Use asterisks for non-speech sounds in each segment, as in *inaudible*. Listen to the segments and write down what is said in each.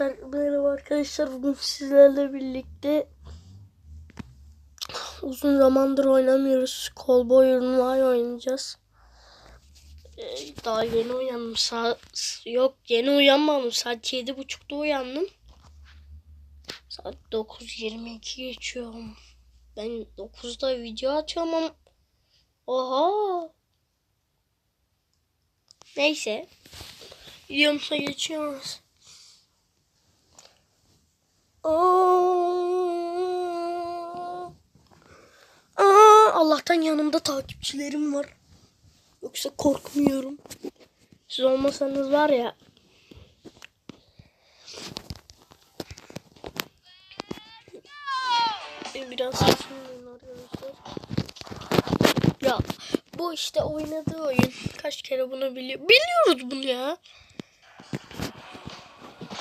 Evet merhaba arkadaşlar bugün sizlerle birlikte uzun zamandır oynamıyoruz. Cowboy Online oynayacağız. Ee, daha yeni uyandım. Sa- yok yeni uyanmadım. Saat yedi buçukta uyandım. Saat 9.22 geçiyor. Ben 9'da video atıyorum ama Oha. Neyse. Videomuza geçiyoruz. Aa, Aa, Allah'tan yanımda takipçilerim var. Yoksa korkmuyorum. Siz olmasanız var ya. Biraz sesim arkadaşlar. Ya bu işte oynadığı oyun. Kaç kere bunu biliyor. Biliyoruz bunu ya.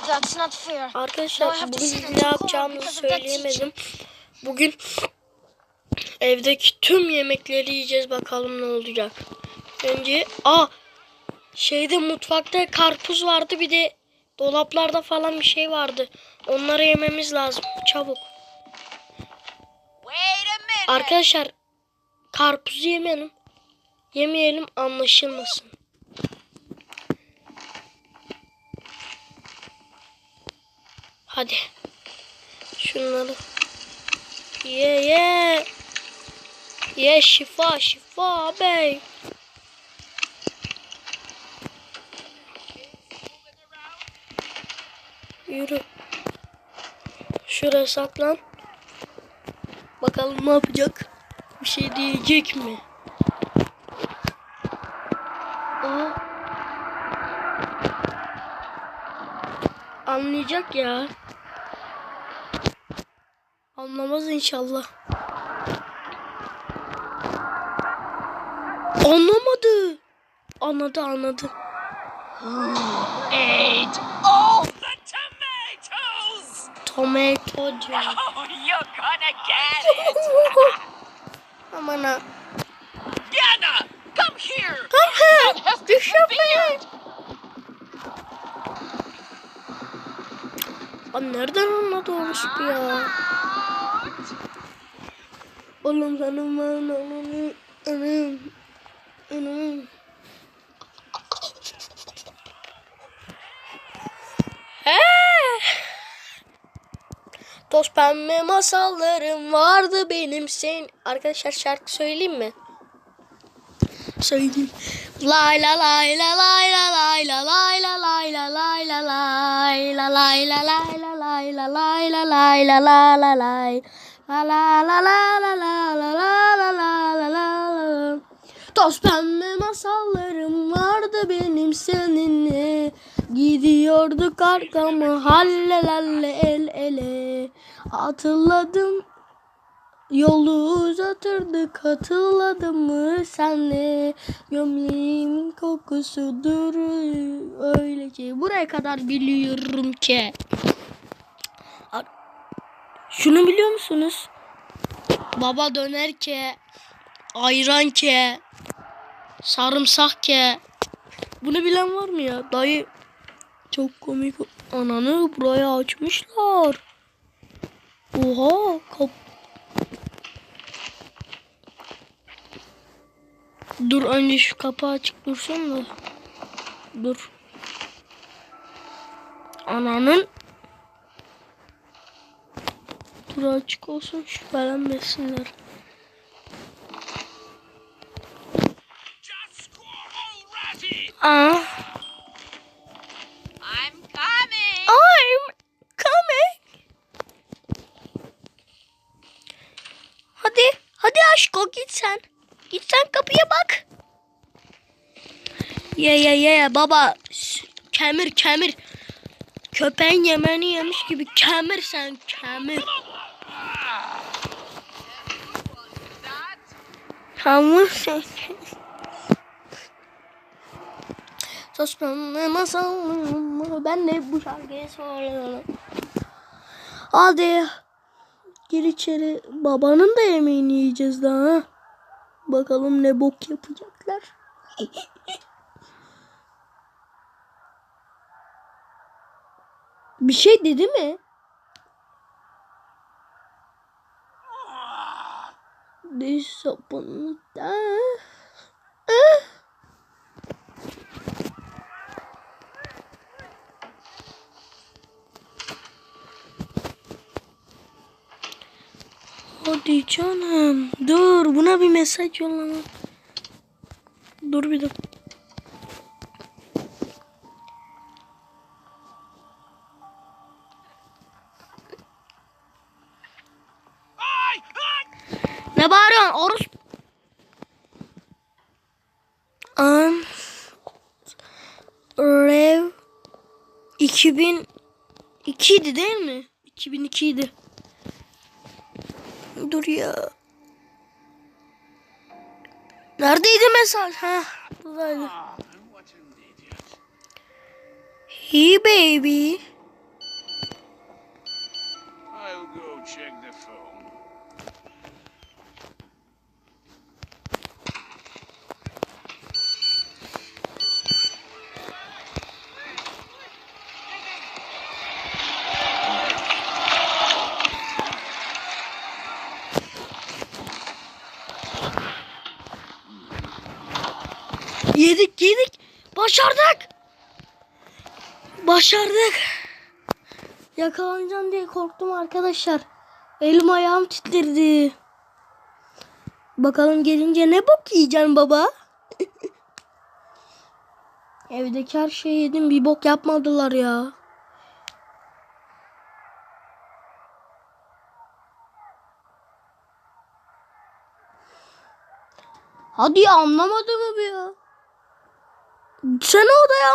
That's not fair. Arkadaşlar to bugün ne and talk yapacağımı because of that söyleyemedim. Bugün evdeki tüm yemekleri yiyeceğiz bakalım ne olacak. Önce a şeyde mutfakta karpuz vardı bir de dolaplarda falan bir şey vardı. Onları yememiz lazım çabuk. Arkadaşlar karpuz yemeyelim. Yemeyelim anlaşılmasın. Hadi. Şunları. Ye ye. Ye şifa şifa bey. Yürü. Şuraya saklan. Bakalım ne yapacak? Bir şey diyecek mi? Aa. Anlayacak ya. Anlamaz inşallah. Anlamadı. Anladı anladı. Ate all the tomatoes. Tomatocu. *laughs* Oh, you're gonna get it. *laughs* Aman ha. Yana, come here. Come here. Düşürme. configured. Lan nereden anladı orospu ya? Oğlum senin ben ananı anam anam. Toz pembe masallarım vardı benim sen. Arkadaşlar şarkı söyleyeyim mi? Söyleyeyim. Lay la lay la lay la lay la lay la lay la lay la lay la lay la lay la lay la lay la lay la la la lay la la la la la la la la la la la la Toz pembe masallarım vardı benim seninle Gidiyorduk arkamı halle lalle el ele Hatırladım Yolu uzatırdık hatırladın mı senle Gömleğimin kokusudur öylece Buraya kadar biliyorum ki Şunu biliyor musunuz? Baba döner ki Ayran ki Sarımsak ki Bunu bilen var mı ya? Dayı Çok komik Ananı buraya açmışlar Oha kap Dur önce şu kapağı açık dursun da. Dur. Ananın. Dur açık olsun şüphelenmesinler. Aa. I'm coming. I'm coming. Hadi. Hadi aşko git sen. Git sen kapıya bak. Ye ye ye baba. Kemir kemir. Köpeğin yemeğini yemiş gibi kemir sen kemir. Tamam sen. Sos pembe masalım. Ben de bu şarkıyı söylüyorum. Hadi. Gir içeri. Babanın da yemeğini yiyeceğiz daha. Bakalım ne bok yapacaklar. *laughs* Bir şey dedi mi? Disappointed. Hadi canım. Dur buna bir mesaj yollama. Dur bir dakika. 2002 idi değil mi? 2002 idi. Dur ya. Neredeydi mesaj? Ha, buradaydı. Hey baby. I'll go check Başardık. Başardık. Yakalanacağım diye korktum arkadaşlar. Elim ayağım titredi. Bakalım gelince ne bok yiyeceksin baba? *laughs* Evdeki her şeyi yedim bir bok yapmadılar ya. Hadi ya anlamadı mı bu ya? Sen odaya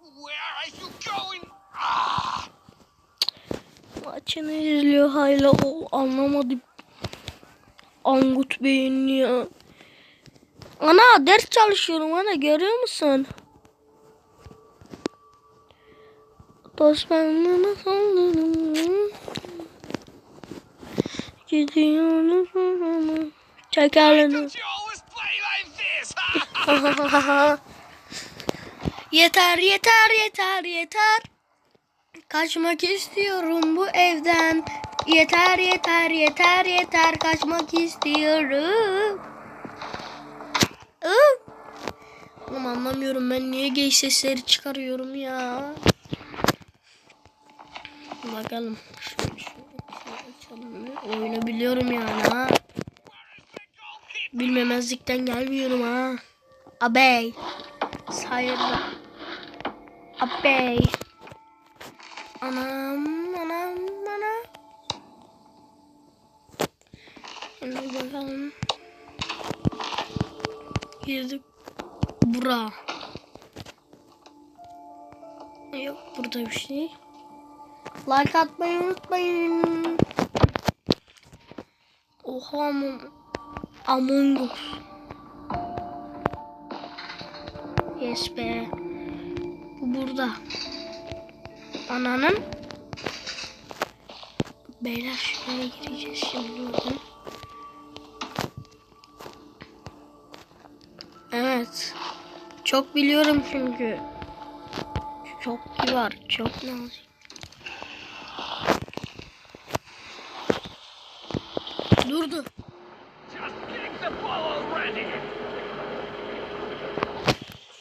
Where are you going? Ah! maçını izliyor hala o anlamadı. Angut Bey'in ya. Ana ders çalışıyorum ana görüyor musun? Dost benden sanırım. Gidiyorum. This? *laughs* yeter yeter yeter yeter. Kaçmak istiyorum bu evden. Yeter yeter yeter yeter kaçmak istiyorum. Oğlum anlamıyorum ben niye gay sesleri çıkarıyorum ya. Bakalım. Şöyle, açalım. Oyunu biliyorum yani ha. Bilmemezlikten gelmiyorum ha. Abey. Sayırda. Abey. Anam anam anam. Şimdi bakalım. Girdik. Bura. Yok burada bir şey. Like atmayı unutmayın. Oha Among, Us. Yes be. Bu burada. Ananın. Beyler şuraya gireceğiz şimdi bakın. Evet. Çok biliyorum çünkü. Çok kibar, çok nazik. Durdu. Just kick the ball already.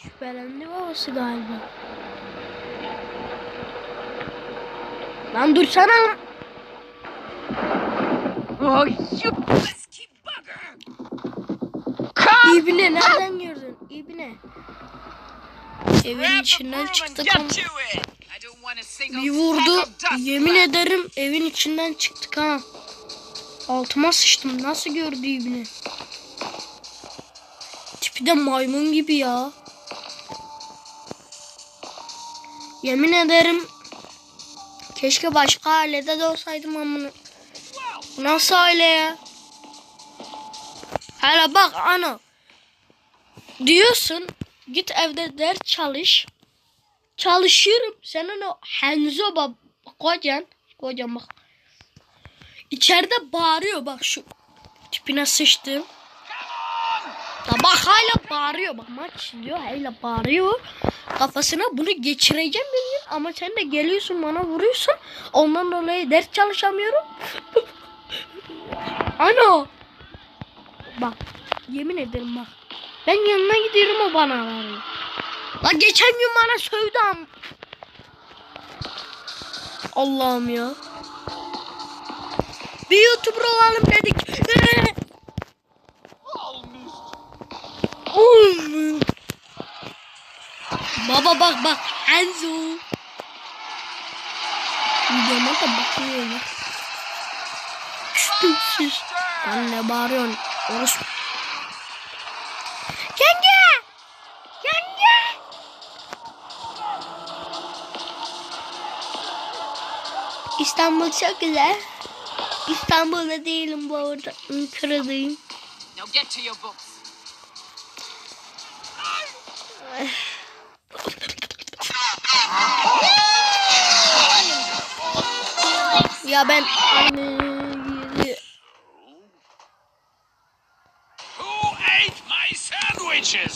Şüphelendi babası galiba. Lan dursana. lan. Oh, you pesky bugger! Come! İbne nereden gördün? İbne. Evin içinden çıktı. single bir vurdu. Yemin ederim evin içinden çıktık ha. Altıma sıçtım. Nasıl gördü İbni? Tipi de maymun gibi ya. Yemin ederim keşke başka ailede de olsaydım amına. Bu nasıl aile ya? Hele bak ana. Diyorsun git evde ders çalış. Çalışıyorum. Senin o Henzo bab kocan. Kocan bak. İçeride bağırıyor bak şu tipine sıçtım. Ya bak hala bağırıyor. Bak maç diyor hala bağırıyor. Kafasına bunu geçireceğim gün. Ama sen de geliyorsun bana vuruyorsun. Ondan dolayı ders çalışamıyorum. *laughs* Ana. Bak yemin ederim bak. Ben yanına gidiyorum o bana bağırıyor. Lan geçen gün bana sövdü. Allah'ım ya. Bir YouTuber olalım dedik. Baba bak bak Enzo. Videoma da bakıyor ya. Küstüksüz. Sen ne bağırıyorsun? Orospu. Yenge! Yenge! İstanbul çok güzel. İstanbul'da değilim bu arada. Ankara'dayım. Ya ben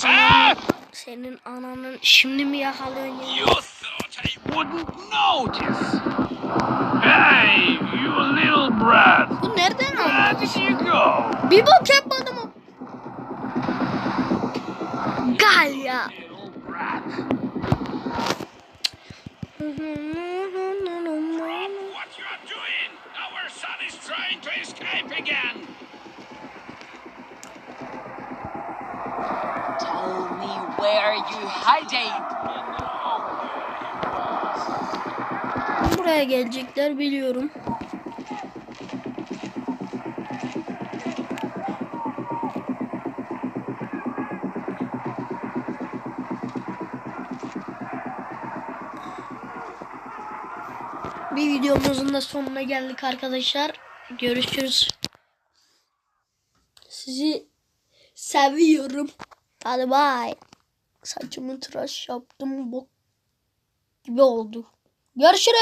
huh? senin ananın şimdi mi yakalıyorsun ya? You thought I wouldn't notice. Hey, you little brat. Bu nereden Where aldın? did you go? Bir bok yapmadım o. Gal ya. Little brat. What you are doing? Our son is trying to escape again. Tell me where you hiding. Buraya gelecekler biliyorum. Bir videomuzun da sonuna geldik arkadaşlar. Görüşürüz. Sizi seviyorum. Hadi bay. Saçımı tıraş yaptım. Bok gibi oldu. Görüşürüz.